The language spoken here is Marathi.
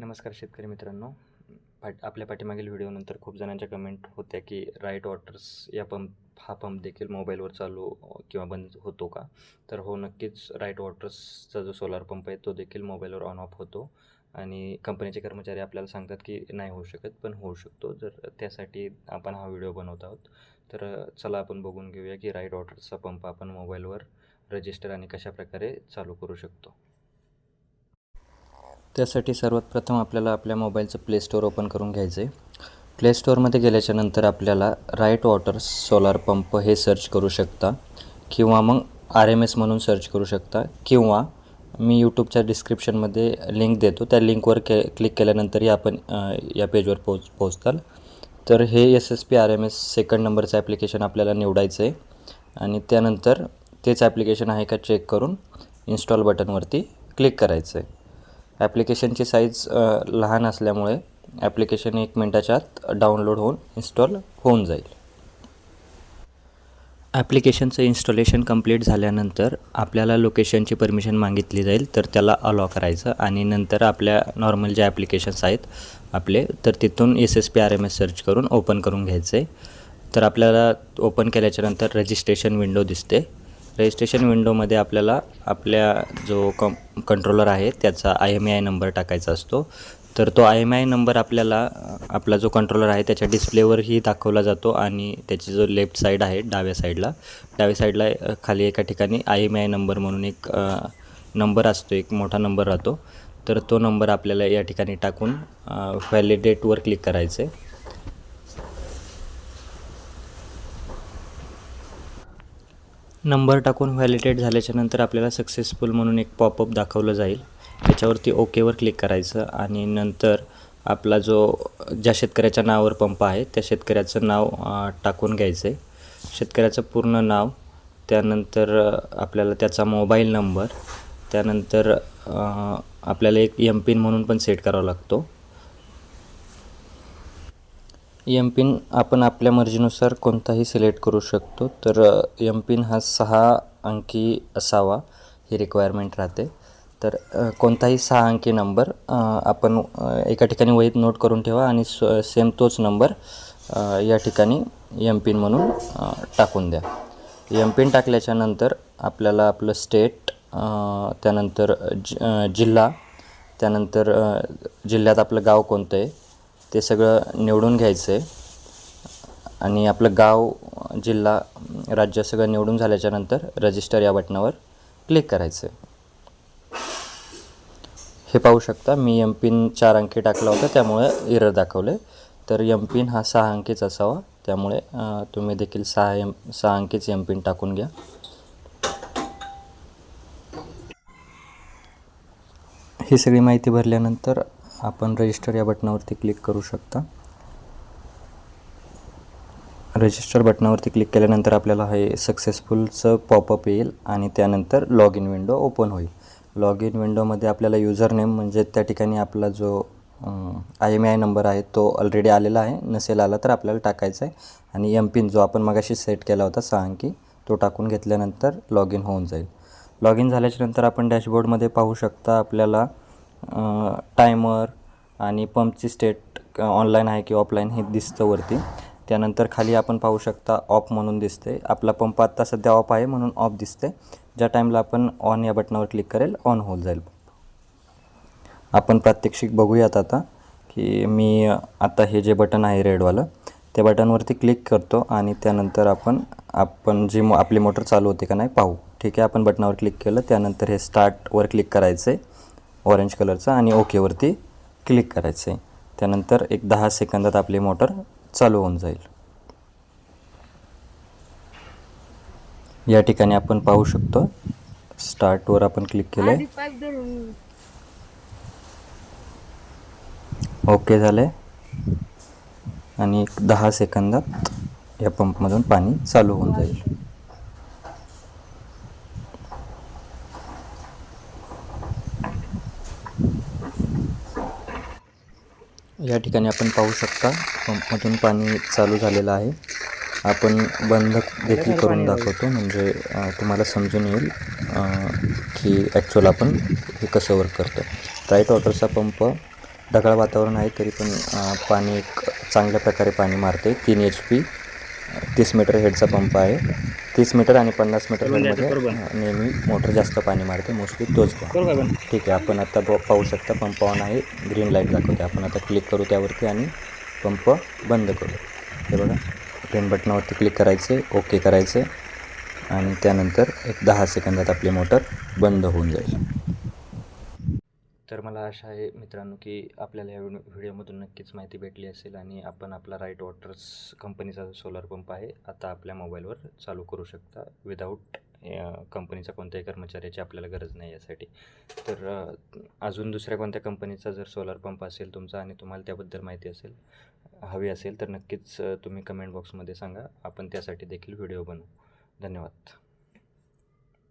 नमस्कार शेतकरी मित्रांनो. पाठ आपल्या पाठीमागील व्हिडिओनंतर खूप जणांच्या कमेंट होत्या की राईट वॉटर्स या पंप हा पंप देखील मोबाईलवर चालू किंवा बंद होतो का? तर हो नक्कीच राईट वॉटर्सचा जो सोलार पंप आहे तो देखील मोबाईलवर ऑन ऑफ होतो. आणि कंपनीचे कर्मचारी आपल्याला सांगतात की नाही होऊ शकत पण होऊ शकतो. जर त्यासाठी आपण हा व्हिडिओ बनवत आहोत तर चला आपण बघून घेऊया की राईट वॉटर्सचा पंप आपण मोबाईलवर रजिस्टर आणि कशाप्रकारे चालू करू शकतो. त्यासाठी सर्वात प्रथम आपल्याला आपल्या मोबाईलचं प्ले स्टोअर ओपन करून घ्यायचं आहे प्ले स्टोअरमध्ये गेल्याच्यानंतर आपल्याला राईट वॉटर सोलार पंप हे सर्च करू शकता किंवा मग आर एम एस म्हणून सर्च करू शकता किंवा मी यूट्यूबच्या डिस्क्रिप्शनमध्ये लिंक देतो. त्या लिंकवर के क्लिक केल्यानंतरही आपण या पेजवर पोच पोचताल. तर हे S S P R M S second नंबरचं ॲप्लिकेशन आपल्याला निवडायचं आहे आणि त्यानंतर तेच ॲप्लिकेशन आहे का चेक करून इन्स्टॉल बटनवरती क्लिक करायचं आहे ॲप्लिकेशनची साईज लहान असल्यामुळे ॲप्लिकेशन एक मिनटाच्या आत डाउनलोड होऊन इन्स्टॉल होऊन जाईल. ॲप्लिकेशनचं इन्स्टॉलेशन कंप्लीट झाल्यानंतर आपल्याला लोकेशनची परमिशन मागितली जाईल तर त्याला अलॉ करायचं आणि नंतर आपल्या नॉर्मल ज्या ॲप्लिकेशन्स आहेत आपले तर तिथून S S P R M S search करून ओपन करून घ्यायचं. आहे तर आपल्याला ओपन केल्याच्यानंतर रजिस्ट्रेशन विंडो दिसते. रजिस्ट्रेशन विंडोमध्ये आपल्याला आपल्या जो कं कंट्रोलर आहे त्याचा आय एम आय नंबर टाकायचा असतो. तर तो आय एम आय नंबर आपल्याला आपला जो कंट्रोलर आहे त्याच्या डिस्प्लेवरही दाखवला जातो आणि त्याची जो लेफ्ट साईड आहे डाव्या साईडला डाव्या साईडला खाली एका ठिकाणी आय एम आय नंबर म्हणून एक नंबर असतो एक मोठा नंबर राहतो. तर तो नंबर आपल्याला या ठिकाणी टाकून व्हॅलिडेटवर क्लिक करायचं नंबर टाकून व्हॅलिडेट झाल्याच्यानंतर आपल्याला सक्सेसफुल म्हणून एक पॉपअप दाखवलं जाईल. त्याच्यावरती ओकेवर क्लिक करायचं आणि नंतर आपला जो ज्या शेतकऱ्याच्या नावावर पंप आहे त्या शेतकऱ्याचं नाव टाकून घ्यायचं आहे शेतकऱ्याचं पूर्ण नाव त्यानंतर आपल्याला त्याचा मोबाईल नंबर त्यानंतर आपल्याला एक एम पिन म्हणून पण सेट करावा लागतो. एम पिन आपण आपल्या मर्जीनुसार कोणताही सिलेक्ट करू शकतो. तर एम पिन हा सहा अंकी असावा ही रिक्वायरमेंट राहते. तर कोणताही सहा अंकी नंबर आपण एका ठिकाणी वहीत नोट करून ठेवा आणि स सेम तोच नंबर या ठिकाणी एम पिन म्हणून टाकून द्या. एम पिन टाकल्याच्या नंतर आपल्याला आपलं स्टेट त्यानंतर जि जिल्हा त्यानंतर जिल्ह्यात आपलं गाव कोणतं आहे ते सगळं निवडून घ्यायचं आहे आणि आपलं गाव जिल्हा राज्य सगळं निवडून झाल्याच्यानंतर रजिस्टर या बटनावर क्लिक करायचं आहे हे पाहू शकता मी एम पिन चार अंकी टाकला होता त्यामुळे इरर दाखवले तर एम पिन हा सहा अंकीच असावा त्यामुळे तुम्ही देखील सहा एम सहा अंकीच एम पिन टाकून घ्या. ही सगळी माहिती भरल्यानंतर आपण रजिस्टर या बटनावरती क्लिक करू शकता. रजिस्टर बटनावरती क्लिक केल्यानंतर आपल्याला हे सक्सेसफुलचं पॉपअप येईल आणि त्यानंतर लॉग इन विंडो ओपन होईल. लॉग इन विंडोमध्ये आपल्याला युजर नेम म्हणजे त्या ठिकाणी आपला जो आय एम आय नंबर आहे तो ऑलरेडी आलेला आहे. नसेल आला तर आपल्याला टाकायचा आहे. आणि एम पिन जो आपण मगाशी सेट केला होता सहा अंकी तो टाकून घेतल्यानंतर लॉग इन होऊन जाईल. लॉग इन झाल्याच्यानंतर आपण डॅशबोर्डमध्ये पाहू शकता आपल्याला टायमर आणि पंपची स्टेट ऑनलाईन आहे की ऑफलाईन हे दिसतं वरती. त्यानंतर खाली आपण पाहू शकता ऑफ म्हणून दिसते आपला पंप आत्ता सध्या ऑफ आहे म्हणून ऑफ दिसते ज्या टाईमला आपण ऑन या बटनावर क्लिक करेल ऑन होऊन जाईल. आपण प्रात्यक्षिक बघूयात आता की मी आता हे जे बटन आहे रेडवालं त्या बटनवरती क्लिक करतो आणि त्यानंतर आपण आपण जी मो आपली मोटर चालू होते का नाही पाहू. ठीक आहे आपण बटनावर क्लिक केलं त्यानंतर हे स्टार्टवर क्लिक करायचं आहे ऑरेंज कलरचं आणि ओकेवरती क्लिक करायचं आहे त्यानंतर एक दहा सेकंदात आपली मोटर चालू होऊन जाईल. या ठिकाणी आपण पाहू शकतो. स्टार्टवर आपण क्लिक केलं आहे ओके झाले आणि एक दहा सेकंदात या पंपमधून पाणी चालू होऊन जाईल. या ठिकाणी आपण पाहू शकता पंपमधून पाणी चालू झालेलं आहे. आपण बंद देखील करून दाखवतो म्हणजे तुम्हाला समजून येईल की ॲक्च्युअल आपण हे कसं वर्क करतो राईट वॉटरचा पंप ढगाळ वातावरण आहे तरी पण पाणी एक चांगल्या प्रकारे पाणी मारते. तीन एच पी तीस मीटर हेडचा पंप आहे. तीस मीटर आणि पन्नास मीटर नेहमी मोटर जास्त पाणी मारते. मोस्टली तोच पंप ठीक आहे आपण आता पाहू शकता पंप ऑन आहे ग्रीन लाइट दाखवते. आपण आता क्लिक करू त्यावरती आणि पंप बंद करू. हे बघा ग्रीन बटनावरती क्लिक करायचे ओके करायचे. आणि त्यानंतर एक दहा सेकंदात आपली मोटर बंद होऊन जाईल. तर मला आशा आहे मित्रांनो की आपल्याला या व्हिडिओमधून नक्कीच माहिती भेटली असेल आणि आपण आपला राईट वॉटर्स कंपनीचा जो पंप आहे आता आपल्या मोबाईलवर चालू करू शकता. विदाऊट कंपनीचा कोणत्याही कर्मचाऱ्याची आपल्याला गरज नाही यासाठी. तर अजून दुसऱ्या कोणत्या कंपनीचा जर सोलार पंप असेल तुमचा आणि तुम्हाला त्याबद्दल माहिती असेल हवी असेल तर नक्कीच तुम्ही कमेंट बॉक्समध्ये सांगा. आपण त्यासाठी देखील व्हिडिओ बनवू. धन्यवाद.